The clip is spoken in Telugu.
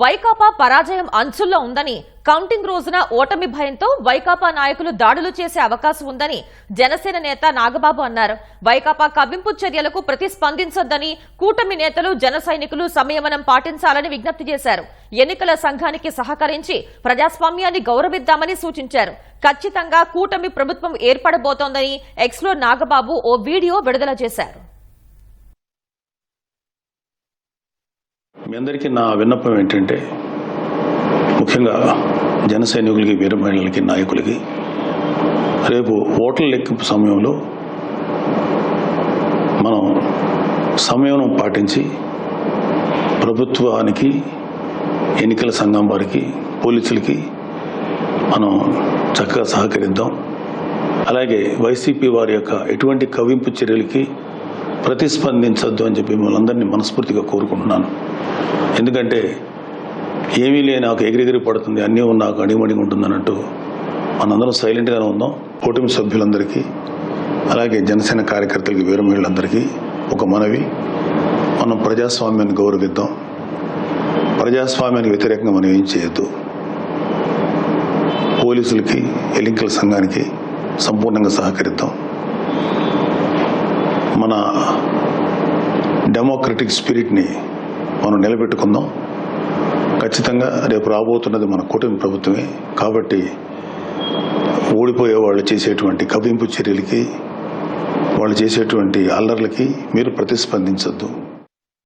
వైకాపా పరాజయం అంచుల్లో ఉందని కౌంటింగ్ రోజున ఓటమి భయంతో వైకాపా నాయకులు దాడులు చేసే అవకాశం ఉందని జనసేన నేత నాగబాబు అన్నారు. వైకాపా కవింపు చర్యలకు ప్రతిస్పందించొద్దని కూటమి నేతలు జన సైనికులు సంయమనం పాటించాలని విజ్ఞప్తి చేశారు. ఎన్నికల సంఘానికి సహకరించి ప్రజాస్వామ్యాన్ని గౌరవిద్దామని సూచించారు. ఖచ్చితంగా కూటమి ప్రభుత్వం ఏర్పడబోతోందని ఎక్స్లో నాగబాబు ఓ వీడియో విడుదల చేశారు. మీ అందరికీ నా విన్నపం ఏంటంటే ముఖ్యంగా జన సైనికులకి వీర మహిళలకి నాయకులకి రేపు ఓట్ల లెక్కింపు సమయంలో మనం సమయం పాటించి ప్రభుత్వానికి ఎన్నికల సంఘం వారికి పోలీసులకి మనం చక్కగా సహకరిద్దాం. అలాగే వైసీపీ వారి యొక్క ఎటువంటి కవింపు చర్యలకి ప్రతిస్పందించొద్దు అని చెప్పి మిమ్మల్ని అందరినీ మనస్ఫూర్తిగా కోరుకుంటున్నాను. ఎందుకంటే ఏమీ లేని నాకు ఎగిరిగిరి పడుతుంది అన్నీ నాకు అడిగిమడిగి ఉంటుంది అన్నట్టు మనందరం సైలెంట్గానే ఉందాం కూటమి సభ్యులందరికీ అలాగే జనసేన కార్యకర్తలకి వీరమహిళలందరికీ ఒక మనవి. మనం ప్రజాస్వామ్యాన్ని గౌరవిద్దాం. ప్రజాస్వామ్యానికి వ్యతిరేకంగా మనం ఏం చేయొద్దు. పోలీసులకి ఎలింకల సంఘానికి సంపూర్ణంగా సహకరిద్దాం. మన డెమోక్రటిక్ స్పిరిట్ని మనం నిలబెట్టుకుందాం. ఖచ్చితంగా రేపు రాబోతున్నది మన కూటమి ప్రభుత్వమే. కాబట్టి ఓడిపోయే వాళ్ళు చేసేటువంటి కవింపు చర్యలకి వాళ్ళు చేసేటువంటి అల్లర్లకి మీరు ప్రతిస్పందించొద్దు.